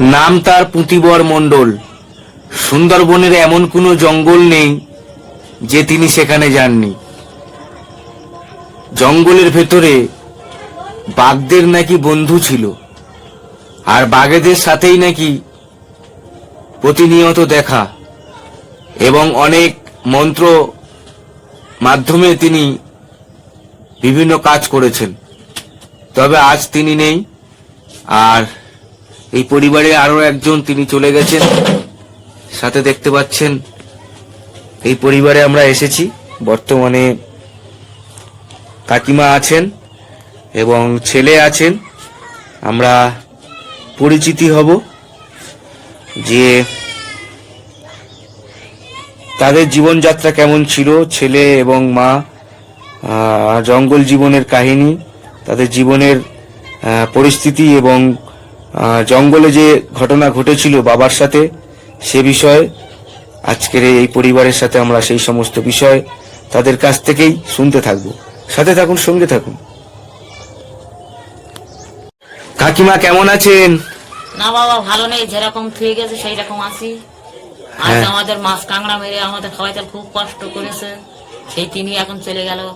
নাম তার পুঁতিবর মণ্ডল। সুন্দরবনের এমন কোনো জঙ্গল নেই যে তিনি সেখানে যাননি। জঙ্গলের ভেতরে বাঘদের নাকি বন্ধু ছিল, আর বাঘেদের সাথেই নাকি প্রতিনিয়ত দেখা এবং অনেক মন্ত্র মাধ্যমে তিনি বিভিন্ন কাজ করেছেন। তবে আজ তিনি নেই, আর এই পরিবারে আরও একজন তিনি চলে গেছেন। সাথে দেখতে পাচ্ছেন, এই পরিবারে আমরা এসেছি। বর্তমানে কাকিমা আছেন এবং ছেলে আছেন। আমরা পরিচিতি হব যে তাদের জীবনযাত্রা কেমন ছিল, ছেলে এবং মা জঙ্গল জীবনের কাহিনী, তাদের জীবনের পরিস্থিতি এবং জঙ্গলে যে ঘটনা ঘটেছিল বাবার সাথে সে বিষয়ে আজকের এই পরিবারের সাথে আমরা সেই সমস্ত বিষয় তাদের কাছ থেকেই শুনতে থাকব। সাথে থাকুন সঙ্গে থাকুন। কাকিমা কেমন আছেন? না বাবা ভালো নেই যেরকম থুয়ে গেছে সেই রকম আছি। আজ হ্যাঁ। আমাদের মাছ কাঁকড়া মেরে আমাদের খাওয়াইতে খুব কষ্ট করেছে। সেই তিনি এখন চলে গেল।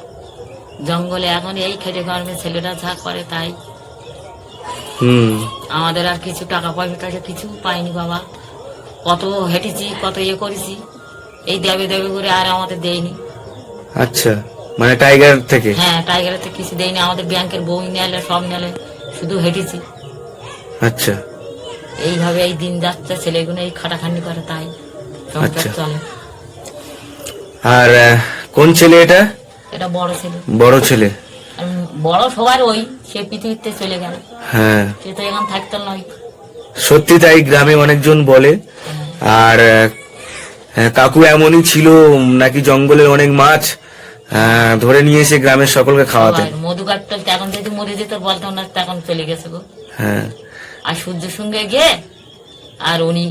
জঙ্গলে এখন এই খেটে গরমে ছেলেরা যা করে তাই। হুম। আমাদের আর কিছু টাকা পয়সা টাকা কিছু পাইনি বাবা। কত হেঁটেছি কত ইয়ে করেছি। এই দেবে দেবে করে আর আমাদের দেয়নি। আচ্ছা মানে টাইগার থেকে? হ্যাঁ টাইগার থেকে কিছু দেয়নি। আমাদের ব্যাংকের বই নেলে সব নেলে শুধু হেঁটেছি। আচ্ছা। এইভাবে এই দিন যাচ্ছে ছেলেগুলো এই খাটাখান্ডি করে তাই। সংসার আচ্ছা। চলে। আর কোন ছেলে এটা? এটা বড় ছেলে। বড় ছেলে। বড় সবার ওই সে পৃথিবীতে চলে গেল। হ্যাঁ। সে তো এখন থাকতো নয়। সত্যি তাই গ্রামে অনেকজন বলে। আর কাকু এমনই ছিল নাকি জঙ্গলের অনেক মাছ ধরে নিয়ে এসে গ্রামের সকলকে খাওয়াতেন। সবার মধু কাটতো এখন যদি মরে যেত বলতো না তখন চলে গেছে গো। হ্যাঁ। আর সূর্যের সঙ্গে গিয়ে আর উনি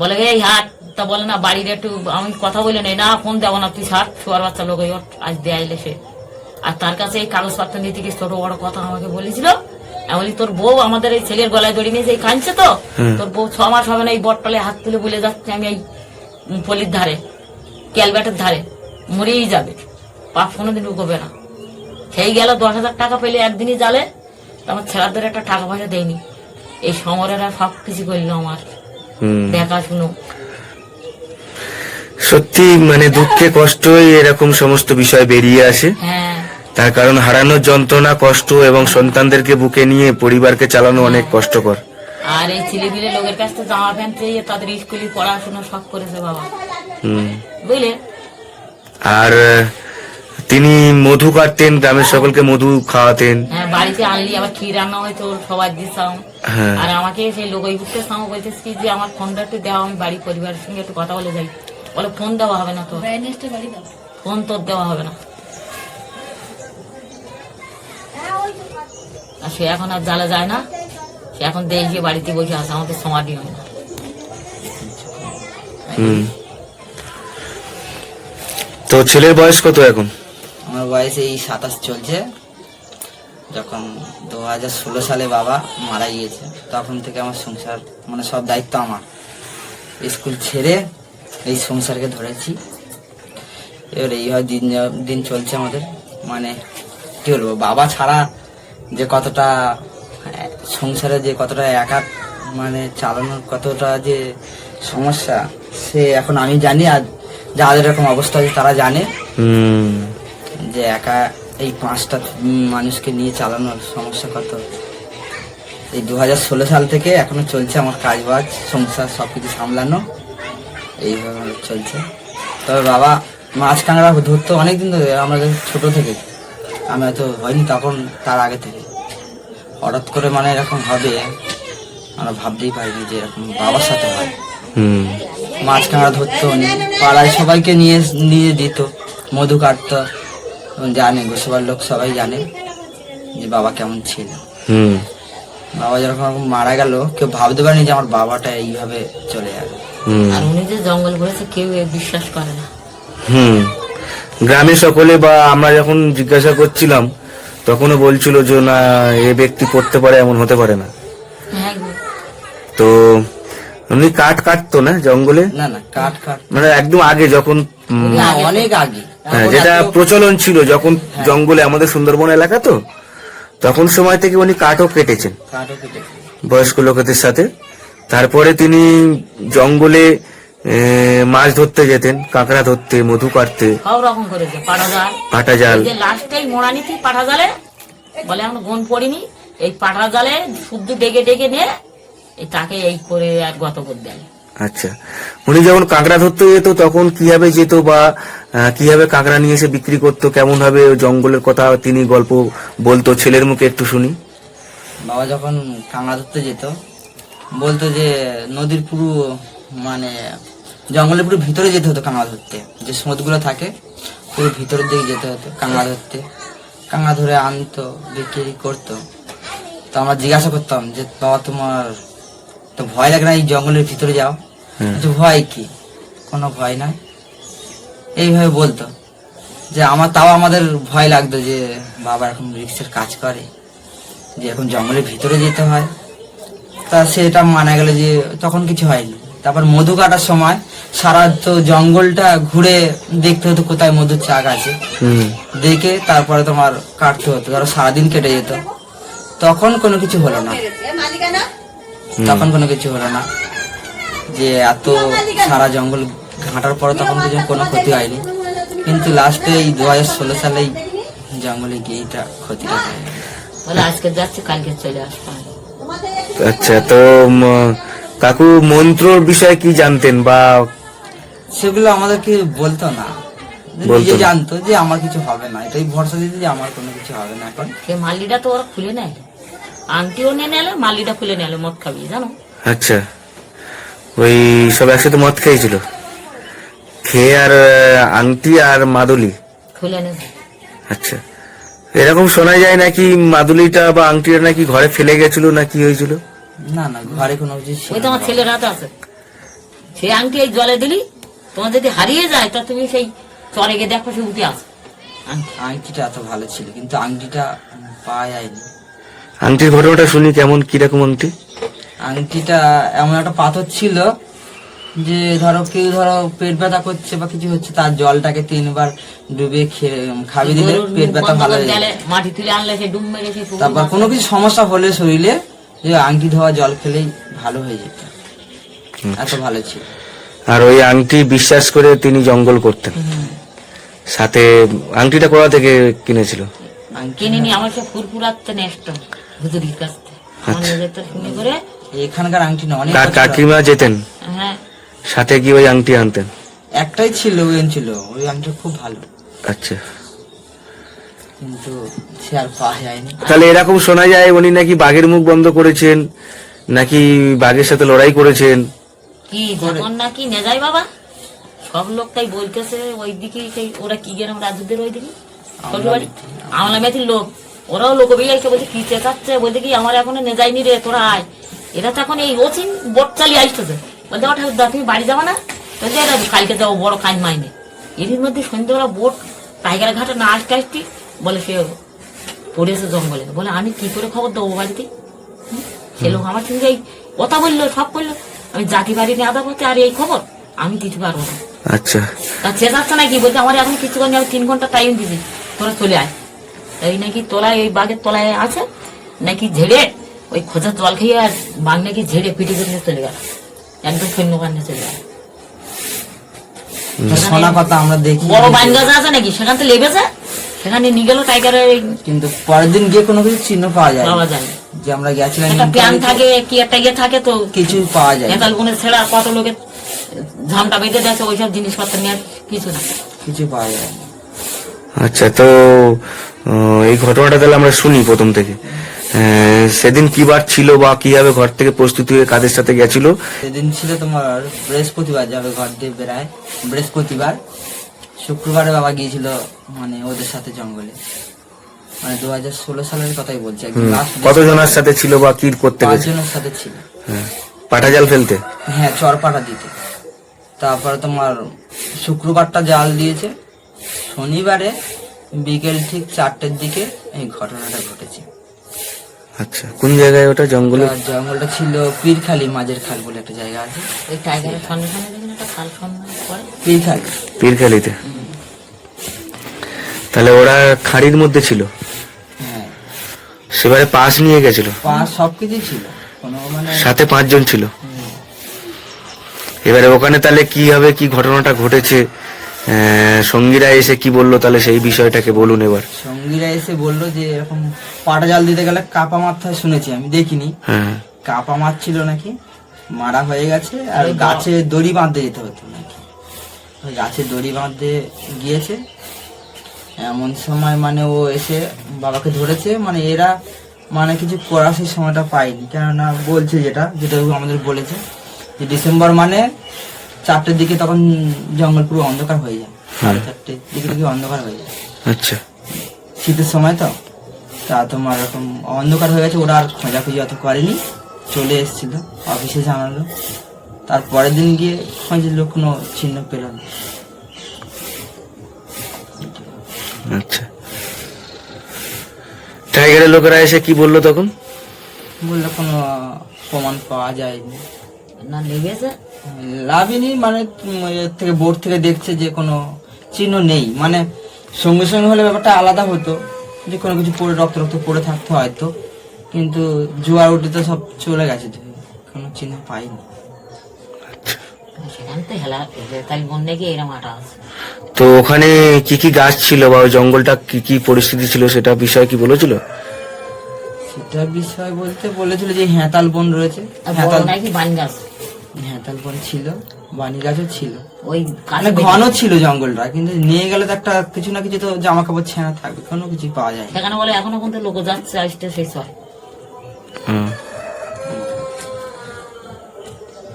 বলে গে এই হাট তা বলে না বাড়ির একটু আমি কথা বলে নেই। না ফোন দেবো না তুই হাট শোয়ার বাচ্চা লোক আজ দেয় আইলে সে। আর তার কাছে এই কাগজপত্র নিতে গিয়ে ছোট বড় কথা আমাকে বলেছিল। আমি বলি তোর বউ আমাদের এই ছেলের গলায় দড়ি নিয়েছে এই কাঁদছে তো? তোর বউ ছ মাস হবে না এই বটতলে হাত তুলে বলে যাচ্ছে আমি এই পলির ধারে ক্যালবেটের ধারে মরেই যাবে। পাপ কোনোদিন উগবে না। সেই গেল দশ হাজার টাকা পেলে একদিনই জালে আমার ছেলেদের একটা টাকা পয়সা দেয়নি। এই সমরেরা সব কিছু করল আমার। হুম। দেখাশুনো। সত্যি মানে দুঃখে কষ্টই এরকম সমস্ত বিষয় বেরিয়ে আসে। হ্যাঁ। তার কারণ হারানোর যন্ত্রণা কষ্ট এবং সন্তানদেরকে বুকে নিয়ে পরিবারকে চালানো অনেক কষ্টকর। আর এই ছেলেপিলে লোকের কাছ থেকে জামা প্যান্ট চেয়ে তাদের স্কুলে পড়াশোনা সব করেছে বাবা। বুঝলে? আর তিনি মধু কাটতেন গ্রামের সকলকে মধু খাওয়াতেন। হ্যাঁ বাড়িতে আনলি আবার কি রান্না হয়তো সবাই দিতাম হ্যাঁ। আর আমাকে সেই লোক ওই বুঝতে সামো বলতেছি কি যে আমার ফোনটা একটু দেওয়া আমি বাড়ি পরিবারের সঙ্গে একটু কথা বলে যাই। বলে ফোন দেওয়া হবে না তো ফোন তোর দেওয়া হবে না। আর সে এখন আর জ্বালা যায় না। সে এখন দেশ বাড়িতে বসে আছে আমাদের সমাধি হয় না। হুম। তো ছেলের বয়স কত এখন? আমার বয়স এই সাতাশ চলছে। যখন দু হাজার ষোলো সালে বাবা মারা গিয়েছে তখন থেকে আমার সংসার মানে সব দায়িত্ব আমার। স্কুল ছেড়ে এই সংসারকে ধরেছি। এবার এইভাবে দিন যা- দিন চলছে আমাদের। মানে কি বলব বাবা ছাড়া যে কতটা সংসারে যে কতটা একা মানে চালানোর কতটা যে সমস্যা সে এখন আমি জানি আর যাদের এরকম অবস্থা আছে তারা জানে। যে একা এই পাঁচটা মানুষকে নিয়ে চালানোর সমস্যা কত। এই দু হাজার ষোলো সাল থেকে এখনও চলছে আমার কাজ বাজ সংসার সব কিছু সামলানো। এইভাবে চলছে। তবে বাবা মাছ কাঁকড়া ধরতো অনেকদিন ধরে আমাদের ছোট থেকে আমি হয়তো হয়নি তখন তার আগে থেকে। হঠাৎ করে মানে এরকম হবে আমরা ভাবতেই পারিনি যে এরকম বাবার সাথে হয়। হুম। মাছ কাঁকড়া ধরতো উনি পাড়ায় সবাইকে নিয়ে নিয়ে দিত মধু কাটতো জানে গোসবার লোক সবাই জানে যে বাবা কেমন ছিল। হুম। বাবা যখন মারা গেল কেউ ভাবতে পারেনি যে আমার বাবাটা এইভাবে চলে যাবে হুম। আর উনি যে জঙ্গল করেছে কেউ বিশ্বাস করে না। হুম। গ্রামে সকলে বা আমরা যখন জিজ্ঞাসা করছিলাম তখনও বলছিল যে না এ ব্যক্তি পড়তে পারে এমন হতে পারে না। হ্যাঁ তো উনি কাঠ কাটতো না জঙ্গলে? না না কাঠ কাঠ মানে একদম আগে যখন অনেক আগে। হ্যাঁ, যেটা প্রচলন ছিল যখন জঙ্গলে আমাদের সুন্দরবন এলাকা তো তখন সময় থেকে উনি কাঠও কেটেছেন। বয়স্ক লোকেদের সাথে। তারপরে তিনি জঙ্গলে মাছ ধরতে যেতেন কাঁকড়া ধরতে মধু কাটতে। সব রকম করেছে পাটা জাল পাটা জাল লাস্টে মোড়া নিতি পাটা জালে বলে গন পড়িনি এই পাটা জালে শুদ্ধ ডেকে ডেকে নিয়ে এই তাকে এই করে আর গত করে দেয়। আচ্ছা। উনি যখন কাঁকড়া ধরতে যেত তখন কীভাবে যেত বা কীভাবে কাঁকড়া নিয়ে এসে বিক্রি করতো কেমন ভাবে জঙ্গলের কথা তিনি গল্প বলতো ছেলের মুখে একটু শুনি। বাবা যখন কাঁকড়া ধরতে যেত বলতো যে নদীর পুরো মানে জঙ্গলের পুরো ভিতরে যেতে হতো কাঁকড়া ধরতে। যে সমুদ্রগুলো থাকে পুরো ভিতরের দিকে যেতে হতো কাঁকড়া ধরতে। কাঁকড়া ধরে আনতো বিক্রি করতো। তো আমরা জিজ্ঞাসা করতাম যে বাবা তোমার তো ভয় লাগে না এই জঙ্গলের ভিতরে যাও। যে ভয় কি? কোনো ভয় নাই। এইভাবে বলতো। যে আমার তাও আমাদের ভয় লাগতো যে বাবা এখন রিক্সের কাজ করে যে এখন জঙ্গলের ভিতরে যেতে হয়। তা সেটা মানা গেল যে তখন কিছু হয়নি। তারপর মধু কাটার সময় সারা তো জঙ্গলটা ঘুরে দেখতে হতো কোথায় মধুর চাক আছে। দেখে তারপরে তোমার কাটতে হতো ধরো সারাদিন কেটে যেত। তখন কোনো কিছু হলো না। তখন কোনো কিছু হলো না। যে এত সারা জঙ্গল ঘাঁটার পরে তখন কিছু কোনো ক্ষতি হয়নি। কিন্তু লাস্টে এই দু হাজার ষোলো সালেই জঙ্গলে গিয়ে এটা ক্ষতিটা হয় আজকে যাচ্ছে কালকে চলে আসব। আচ্ছা তো কাকু মন্ত্রর বিষয়ে কি জানতেন বা সেগুলো আমাদেরকে বলতো না। বলতো না। জানতো যে আমার কিছু হবে না। এটাই ভরসা দিতে যে আমার কোনো কিছু হবে না এখন। সে মালিটা তো ওরা খুলে নেয়। আংটিও নিয়ে নেলে মালিটা খুলে নেলে মদ খাবি জানো? আচ্ছা। ওই সব একসাথে মদ খেয়েছিল খেয়ে আর আহ, আংটি আর মাদুলি? খুলে নেবে আচ্ছা। এরকম শোনা যায় নাকি মাদুলিটা বা আংটিটা নাকি ঘরে ফেলে গেছিল না কি হয়েছিল? না না ঘরে কোনো কিছু ওই তোমার ছেলের হাতে আছে। সেই আংটি এই জলে দিলি তোমার যদি হারিয়ে যায় তা তুমি সেই চরে গিয়ে দেখো সে উঠে আসে আংটিটা এত ভালো ছিল কিন্তু আংটিটা পাওয়া যায়নি। আংটির ঘটনাটা শুনি কেমন কীরকম আংটি? আংটিটা এমন একটা পাথর ছিল যে ধরো কেউ ধরো পেট ব্যথা করছে বা কিছু হচ্ছে তার জলটাকে তিনবার ডুবে খেয়ে খাবি দিলে পেট ব্যথা ভালো হয়ে যায় মাটি তুলে আনলে সে ডুব মেরে তারপর কোনো কিছু সমস্যা হলে শরীরে আংটি ধোয়া জল খেলেই ভালো হয়ে যেত। এত ভালো ছিল। আর ওই আংটি বিশ্বাস করে তিনি জঙ্গল করতেন। সাথে আংটিটা কোথা থেকে কিনেছিল? আংটি কিনে আমার সে ফুরফুরাতে নেষ্ট হুজুরির কাছ থেকে। নিজের শুনে করে এখানকার আংটি না অনেক বছর কাকিমা যেতেন। হ্যাঁ। সাথে কি ওই আংটি আনতেন। একটাই ছিল ওই ছিল ওই আংটি খুব ভালো। আচ্ছা। কিন্তু সে আর পাওয়া যায়নি। তাহলে এরকম শোনা যায় উনি নাকি বাঘের মুখ বন্ধ করেছেন নাকি বাঘের সাথে লড়াই করেছেন? কি যখন নাকি? নে যায় বাবা। সব লোক তাই বলতেছে ওই দিকে ওরা কি গেলাম রাজুদের ওই দিকে? আমলা মেথির লোক। ওরাও লোক বিয়াইকে বলছে কি চেঁচাচ্ছে? বলতে কি আমার এখনও নে যায়নি রে তোরা আয়। এরা তো এখন এই ওচিন বোট চালিয়ে আসতেছে। বলতে আমার ঠাকুর তুমি বাড়ি যাব না? বলছে এরা কালকে যাব বড় কাজ মাইনে। এর মধ্যে সন্ধ্যেবেলা বোট টাইগার ঘাটে না আসতে আসতে বলে সে পড়েছে জঙ্গলে। বলে আমি কি করে খবর দেবো বাড়িতে? সে লোক আমার সঙ্গে এই কথা বলল সব করল আমি জাতি বাড়ি নিয়ে আদা করতে আর এই খবর? আমি দিতে পারব না। আচ্ছা। তা চেঁচাচ্ছে নাকি? বলছে আমার এখন কিছু করে আমি তিন ঘণ্টা টাইম দিবি। তোরা চলে আয়। এই নাকি তলায় ওই বাঘের তলায় আছে? নাকি ঝেড়ে ওই খোঁজার জল খেয়ে আর বাঘ নাকি ঝেড়ে পিটি করে চলে গেল? একদম সৈন্য কান্নে চলে গেল। শোনা কথা আমরা দেখি। বড় বাইন গাছ আছে নাকি? সেখান থেকে লেগেছে সেখানে নিয়ে গেল টাইগারের কিন্তু পরের দিন গিয়ে কোনো কিছু চিহ্ন পাওয়া যায় পাওয়া যায় না। যে আমরা গেছিলাম একটা প্যান থাকে কি একটা ইয়ে থাকে তো কিছু পাওয়া যায় না। নেতাল গুণের ছেড়া কত লোকের ঝামটা বেঁধে দিয়েছে ওইসব জিনিসপত্র নিয়ে কিছু না। কিছু পাওয়া যায় আচ্ছা তো এই ঘটনাটা তাহলে আমরা শুনি প্রথম থেকে। আহ, সেদিন কি বার ছিল বা কীভাবে ঘর থেকে প্রস্তুতি হয়ে কাদের সাথে গেছিল? সেদিন ছিল তোমার বৃহস্পতিবার যাবে ঘর দিয়ে বেড়ায়। বৃহস্পতিবার। শুক্রবারে বাবা গিয়েছিল মানে ওদের সাথে জঙ্গলে। মানে দু হাজার ষোলো সালের কথাই বলছি একদম last কতজনের সাথে ছিল বা কি করতে গেছে? পাঁচজনের সাথে ছিল। হ্যাঁ। পাটা জাল ফেলতে? হ্যাঁ চরপাটা দিতে। তারপরে তোমার শুক্রবারটা জাল দিয়েছে। শনিবারে বিকেল ঠিক চারটের দিকে এই ঘটনাটা ঘটেছে। আচ্ছা কোন জায়গায় ওটা? জঙ্গলে? আর জঙ্গলটা ছিল পীরখালি মাঝের খাল বলে একটা জায়গা আছে। ওই টাইগারের সামনে সামনে পীরখালিতে। তাহলে ওরা খাড়ির মধ্যে ছিল? হ্যাঁ সেবারে পাশ নিয়ে গেছিল? ছিল সাথে পাঁচজন ছিল? এবারে ওখানে তাহলে কি হবে কি ঘটনাটা ঘটেছে? সঙ্গীরা এসে কি বলল তাহলে সেই বিষয়টাকে বলুন এবার। সঙ্গীরা এসে বলল যে এরকম পাটা জাল দিতে গেলে কাপা মারতে শুনেছি আমি দেখিনি। হ্যাঁ। কাপা মারছিল নাকি? মারা হয়ে গেছে আর গাছে দড়ি বাঁধতে যেতে হতো নাকি? গাছে দড়ি বাঁধতে গিয়েছে। এমন সময় মানে ও এসে বাবাকে ধরেছে মানে এরা মানে কিছু করার সেই সময়টা পায়নি। কেননা বলছে যেটা যেটা আমাদের বলেছে যে ডিসেম্বর মানে চারটের দিকে তখন জঙ্গল পুরো অন্ধকার হয়ে যায়। সাড়ে চারটের দিকে দিকে অন্ধকার হয়ে যায়। আচ্ছা। শীতের সময় তো তা তোমার এরকম অন্ধকার হয়ে গেছে ওরা আর খোঁজাখুঁজি অত করেনি। চলে এসেছিল অফিসে জানালো। তার পরের দিন গিয়ে খোঁজলো কোনো চিহ্ন পেল না আচ্ছা টাইগারের লোকেরা এসে কি বলল তখন? বলল কোনো প্রমাণ পাওয়া যায়নি। না লেগেছে? লাভিনি মানে এর থেকে বোর্ড থেকে দেখছে যে কোনো চিহ্ন নেই। মানে সঙ্গে সঙ্গে হলে ব্যাপারটা আলাদা হতো যে কোনো কিছু পড়ে রক্ত রক্ত পড়ে থাকতো হয়তো। কিন্তু জোয়ার উঠে তো সব চলে গেছে। কোনো চিহ্ন পাইনি। তো ওখানে কি কি গাছ ছিল বা ওই জঙ্গলটা কি কি পরিস্থিতি ছিল সেটা বিষয় কি বলেছিল? সেটা বিষয় বলতে বলেছিল যে হ্যাঁতাল বন রয়েছে। নাকি বান গাছ? হেঁতাল বন ছিল বানি গাছও ছিল। ওই মানে ঘন ছিল জঙ্গলটা কিন্তু নিয়ে গেলে তো একটা কিছু না কিছু তো জামা কাপড় ছেঁড়া থাকবে কোনো কিছু পাওয়া যায় না সেখানে বলে এখনও কিন্তু লোক যাচ্ছে আসতে সেই সব হুম।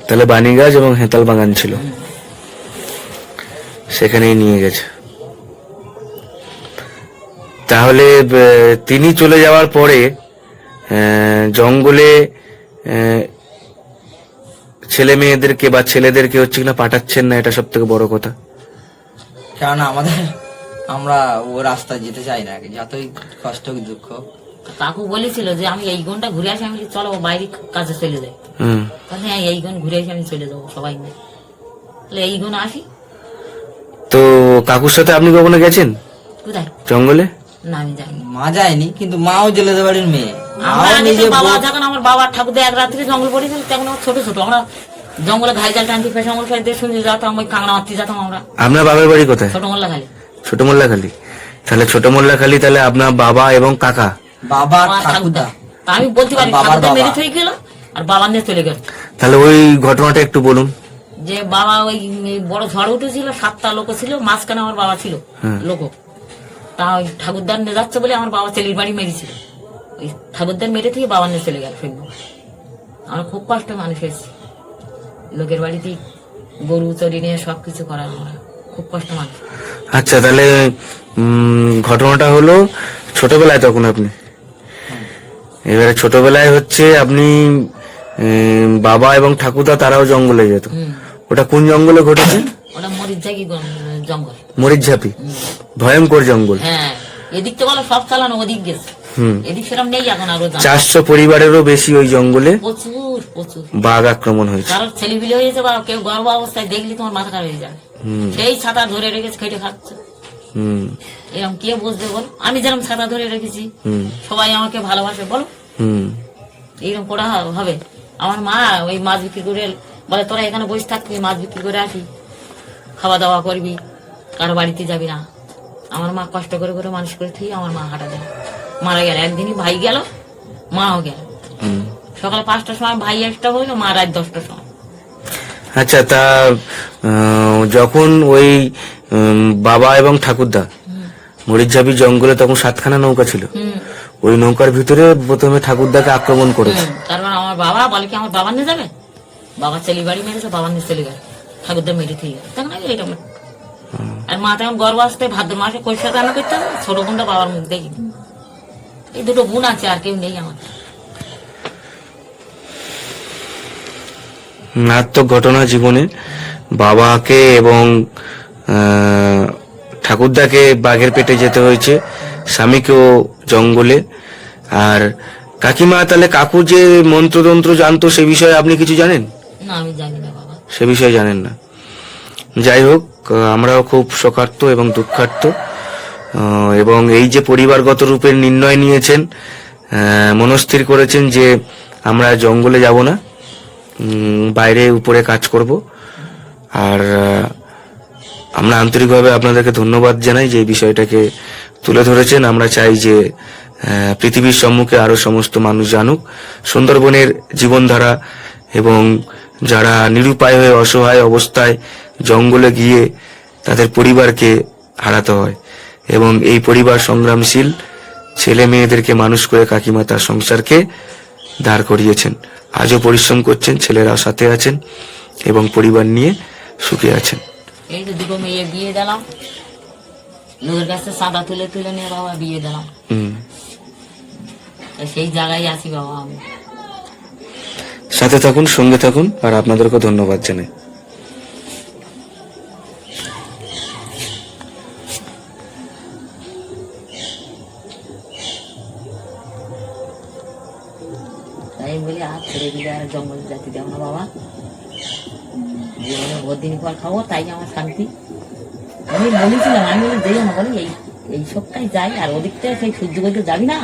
তাহলে বানি গাছ এবং হেতাল বাগান ছিল। সেখানেই নিয়ে গেছে। তাহলে তিনি চলে যাওয়ার পরে জঙ্গলে ছেলে মেয়েদেরকে বা ছেলেদেরকে হচ্ছে কিনা পাঠাচ্ছেন না, এটা সব থেকে বড় কথা। কারণ আমাদের, আমরা ও রাস্তা যেতে চাই না, যতই কষ্ট দুঃখ। কাকু বলেছিল যে আমি এই গুণটা ঘুরে আসি আমি চলো বাইরে কাজে চলে যাই তাহলে হ্যাঁ এই গুণ ঘুরে আসি আমি চলে যাব সবাই মিলে। তাহলে এই গুণ আসি। তো কাকুর সাথে আপনি কখনো গেছেন? কোথায়? জঙ্গলে? না আমি যাইনি। মা যায়নি কিন্তু মাও জেলেদের বাড়ির মেয়ে। আমরা বাবা যখন আমার বাবা ঠাকুর এক রাত্রে জঙ্গল পড়েছিল তখন আমরা ছোট ছোট। আমরা জঙ্গলে ঘাই জাল টানতে পেশা জঙ্গল ফেলতে শুনে যেতাম ওই কাঁকড়া মারতে যেতাম আমরা। আপনার বাবার বাড়ি কোথায়? ছোট মোল্লা খালি ছোট মোল্লাখালী। তাহলে ছোট মোল্লাখালী তাহলে আপনার বাবা এবং কাকা। বাবা ঠাকুরদা। আমি বলতে পারি ঠাকুরদা মেরে গেল আর বাবা নিয়ে চলে গেল। তাহলে ওই ঘটনাটা একটু বলুন। যে বাবা ওই বড় ঝড় উঠেছিল সাতটা লোক ছিল মাঝখানে আমার বাবা ছিল লোক। তা ওই ঠাকুরদার নিয়ে যাচ্ছে বলে আমার বাবা ছেলের বাড়ি মেরেছিল। ওই ঠাকুরদার মেরে থেকে বাবা নিয়ে চলে গেল সৈন্য আমরা খুব কষ্ট মানুষ হয়েছি। লোকের বাড়িতে গরু চড়ি নিয়ে সব কিছু করা আমরা খুব কষ্ট মানুষ। আচ্ছা তাহলে উম, ঘটনাটা হলো ছোটবেলায় তখন আপনি? এবারে ছোটবেলায় হচ্ছে আপনি বাবা এবং ঠাকুরদা তারাও জঙ্গলে যেত। ওটা কোন জঙ্গলে ঘটেছে? ওটা মরিচ জঙ্গল। মরিচঝাপি। ভয়ঙ্কর জঙ্গল। হ্যাঁ এদিক তো বলো সব চালানো ওদিক গেছে। এদিক সেরকম নেই এখন আরও জানো। চারশো পরিবারেরও বেশি ওই জঙ্গলে বাঘ আক্রমণ হয়েছে। কারোর ছেলে বিলে হয়েছে বা কেউ গর্ভ অবস্থায় দেখলি তোমার মাথা খারাপ হয়ে যাবে। হুম। সেই ছাতা ধরে রেখেছে খেটে খাচ্ছে। এরকম কে বুঝবে বল? আমি যেরকম ছাতা ধরে রেখেছি হুম। সবাই আমাকে ভালোবাসে বলো। হুম। এইরকম করা হবে। আমার মা ওই মাছ বিক্রি করে বলে তোরা এখানে বসে থাকবি মাছ বিক্রি করে আসি খাওয়া দাওয়া করবি কারও বাড়িতে যাবি না। আমার মা কষ্ট করে করে মানুষ করে থেকে আমার মা হাঁটা দেয় মারা গেল। একদিনই ভাই গেল মাও গেল। সকাল পাঁচটার সময় ভাই একটা হইল মা রাত দশটার সময়। আচ্ছা তা যখন ওই বাবা এবং ঠাকুরদা মরিচঝাপি জঙ্গলে তখন সাতখানা নৌকা ছিল ওই নৌকার ভিতরে প্রথমে ঠাকুরদাকে আক্রমণ করেছে। তারপর আমার বাবা বলে কি আমার বাবা নিয়ে যাবে? বাবা ছেলে বাড়ি মেরেছে বাবা নিয়ে চলে গেল। ঠাকুরদা মেরে থেকে তখন এটা আর মা তখন গর্ব আসতে ভাদ্র মাসে কৈশা রান্না করতে ছোট বোনটা বাবার মুখ দেখি। এই দুটো বোন আছে আর কেউ নেই আমার। মারাত্মক ঘটনা জীবনে। বাবাকে এবং ঠাকুরদাকে বাঘের পেটে যেতে হয়েছে স্বামীকেও জঙ্গলে। আর কাকিমা তাহলে কাকু যে মন্ত্রতন্ত্র জানতো সে বিষয়ে আপনি কিছু জানেন? না জানি বাবা। সে বিষয়ে জানেন না। যাই হোক আমরাও খুব শোকার্ত এবং দুঃখার্থ এবং এই যে পরিবারগত রূপের নির্ণয় নিয়েছেন মনস্থির করেছেন যে আমরা জঙ্গলে যাব না। বাইরে উপরে কাজ করব। আর আমরা আন্তরিকভাবে আপনাদেরকে ধন্যবাদ জানাই যে বিষয়টাকে তুলে ধরেছেন। আমরা চাই যে পৃথিবীর সম্মুখে আরও সমস্ত মানুষ জানুক। সুন্দরবনের জীবনধারা এবং যারা নিরুপায় হয়ে অসহায় অবস্থায় জঙ্গলে গিয়ে তাদের পরিবারকে হারাতে হয় এবং এই পরিবার সংগ্রামশীল ছেলে মেয়েদেরকে মানুষ করে কাকিমা তার সংসারকে দাঁড় করিয়েছেন। আজও পরিশ্রম করছেন ছেলেরাও সাথে আছেন এবং পরিবার নিয়ে সুখে আছেন। এই তো দুটো মেয়ে বিয়ে দিলাম। লোকের কাছে সাদা তুলে তুলে নিয়ে বাবা বিয়ে দিলাম। সেই জায়গায় আছি বাবা আমি। সাথে থাকুন সঙ্গে থাকুন আর আপনাদেরকে ধন্যবাদ জানাই। যাই আর ওদিকটা সেই সূর্য যাবি না?